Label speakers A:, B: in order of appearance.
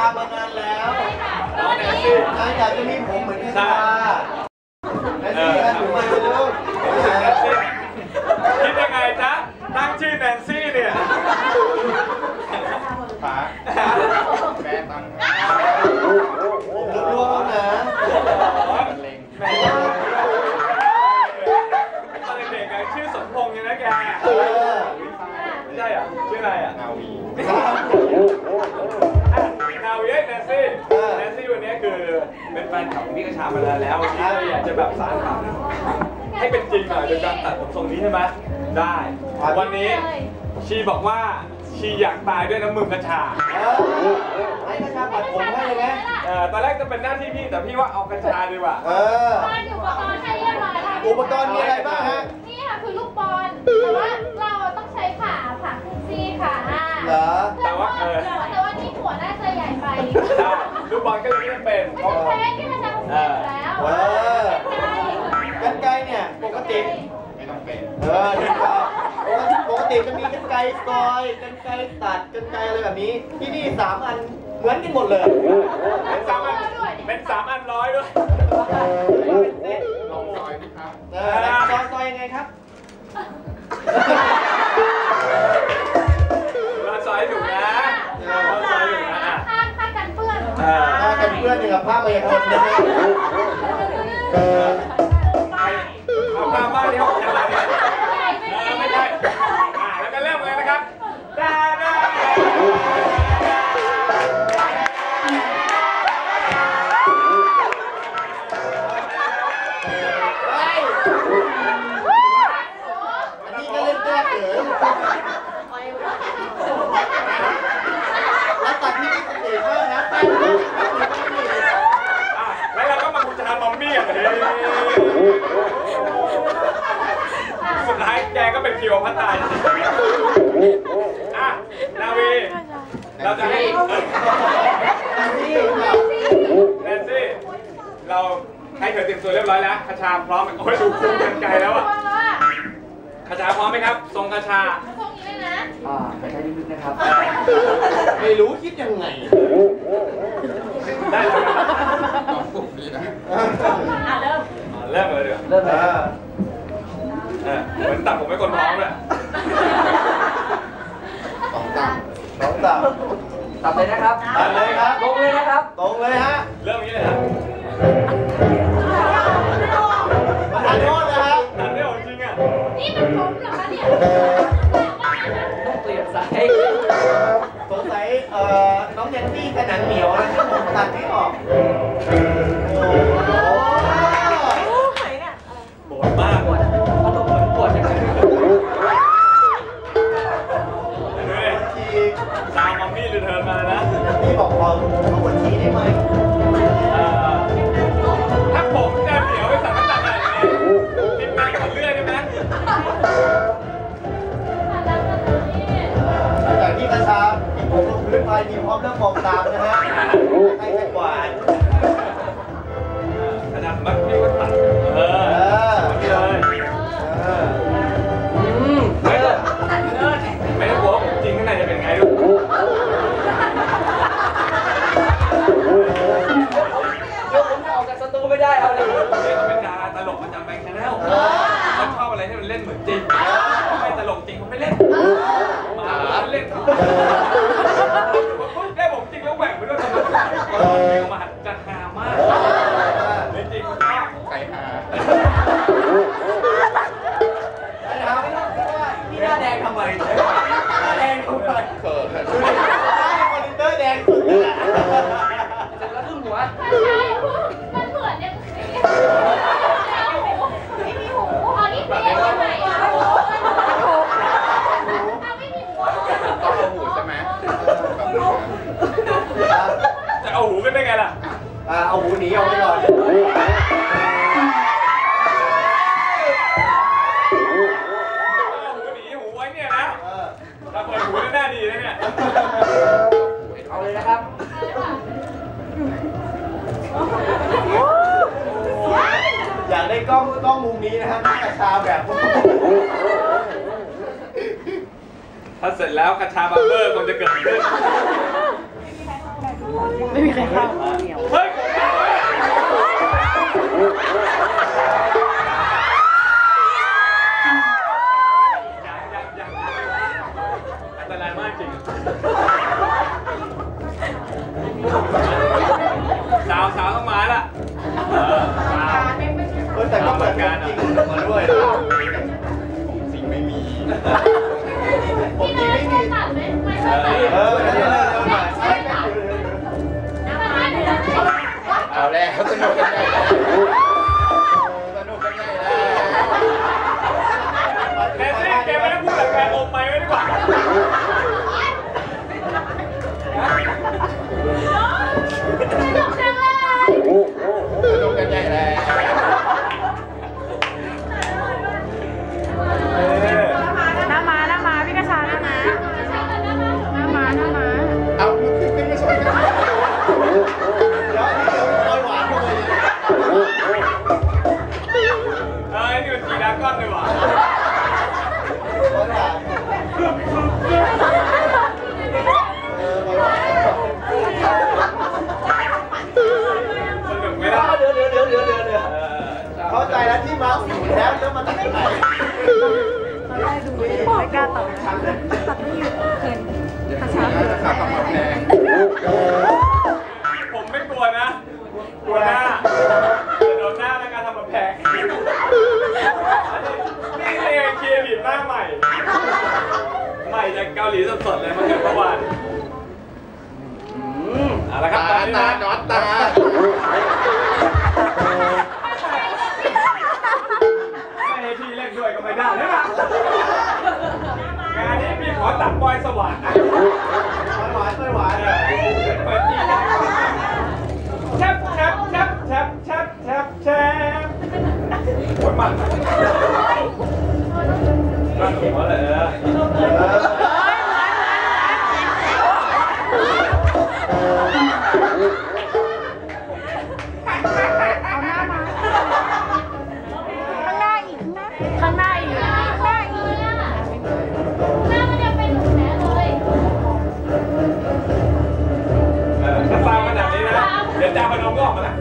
A: ามานานแล้ว
B: น้องแนนซี่
A: นายอยากจะมีผมเหมือนกัน
B: ใช่
A: ค่ะแนนซี่ครับถือไมาเร็ว
B: แนนซี่คิดยังไงจ๊ะตั้งชื่อแนนซี่
C: คื
B: อเป็นแฟนคลับของพี่กระชามานานแล้ววันนี้เราอยากจะแบบสานฝันให้เป็นจริงหน่อยโดยการตัดผมทรงนี้ใช่ไหมได้ วันนี้ชีบอกว่าชีอยากตายด้วยน้ำมือกระชา
A: เออให้กระชาปัดผมให้เลยไหม
B: เอ่อตอนแรกจะเป็นหน้าที่พี่แต่พี่ว่าเอากระชาดีกว่า
A: เออ
D: บ้านอุปกรณ์ให้เรียบร้อยแล้ว
A: อุปกรณ์มีอะไรบ้างฮะ
D: นี่ค่ะคือลูกบอลแต่ว่าเราต้องใช้ขาขาครึ่งซี่ค่ะ
A: เหรอ
D: แต่ว่าแต่ว่านี่หัวน่าจะใหญ่ไป
B: ได้ ลูกบอลก็ยังไม่เป็น
D: ไม่ใช่แค่ที่มันจะเป็นแล้ว
A: เออกันไกรเนี่ยปกติ
C: ไม่ต้องเป็น
A: เออกันไกรปกติจะมีกันไกรซอยกันไกรตัดกันไกรอะไรแบบนี้ ที่นี่สามอันเหมือนกันหมดเลย
B: เป็นสามอันเป็น อนอย่า
A: งกับภาพมายากลนะฮะ
B: เอามาบ้านเนี่ยไม่ใช่อ่าแล้วก็เริ่มเลยนะครับได้ได้
A: เฮ้ยอันนี้ก็เล่นแก้เขินแล้วตัดที่นี่สติมากนะแป้งนี่
B: อะแล้วเราก็มาบูชามัมมี่อะเฮ้ยสุดท้าย แกก็เป็นคิวพัตตายอะนาวีเราจะให้เอ้ย
A: นี่แน
B: นซี่เราให้เธอเตรียมตัวเรียบร้อยแล้วคาชาพร้อมโอ้ยดูคุ้มกันไกลแล้วอะคาชาพร้อมไหมครับ ทรงคาชา
D: ตรงนี้เลยนะ
A: อ่าไม่ใช่นิดๆนะครับ ไม่รู้คิดยังไง
B: ได้เลยครับ
C: ลองปลุกดีนะ
D: อะเริ่ม
B: เริ่มเลยเดี๋ยว
A: เริ่มเลย
B: เออเหมือนตัดผมเป็นคนท้องเลย
C: สองตั้ง
A: น้องตับ
E: ตัดเลยนะครับ
A: ตัดเลยครับ
E: ลงเลยนะครับ
A: ตรงเลยฮะ
B: เริ่มอย่างนี้เลยครับ
A: ประธานโทษนะฮะ
B: ตัดไม่ออกจริงอะ
D: นี่มันผมเหรอคะเนี่ย
E: ต้องเปลี่ยนสาย
A: สงสัยเอ่อน้องแนนซี่กระหนังเหนียวนะครับผมตัดไม่ออก
E: ตา
B: มมัมมี่รีเทิร์นมานะ
A: พี่บอกพอเขาปวดทีได้ไหม
B: เอ่อถ้าผมจะเหนียวไปสั่งน้ำตาลอะไรอย่างนี้กินแมงขอเลื่อยได้ไหม
A: หลังจากที่กระชาที่ผมลงพื้นไปมีพร้อมเริ่มมองตามนะฮะให้ไปกวาด
B: มาจะหามากจริงๆเขาชอบ
C: ใครหา
A: มาไม่ต้องคิดว่า
E: พี่หน้าแดงทำไมหน้าแดงทำไม
C: เขิน
A: ดูดิมอนิเตอร์แดงสุดแลยอะ
E: ร็จแล้วครึ่งหัว
D: เอา
C: หูหนี
B: เอาไว้
A: ก่อน
B: หูหนีหูไวเนี่ยนะถ้าเปิดหูแล้วหน้าดีนะเนี่ย
E: เอาเลยนะครับ
A: อยากได้กล้องกล้องมุมนี้นะฮะหน้กระชาแบบ
B: ถ้าเสร็จแล้วกระชาบัมเบอร์มันจะเกิด
F: ไม่มีใครเข้า
B: เฮ้ย อันตรายมากจริงสาวสาวต้องมาละเา
A: มมา
B: ด้ว
D: ย
C: สิ
A: งไม่
B: มี
F: ตา ไอ้
B: ที่เล่นด้วยก็ไม่ได้นะงานนี้มีขอตัดบอยสว่างนะ เดี๋ยวจะ
D: ไป
F: ลองรอบ
A: มา
B: ละ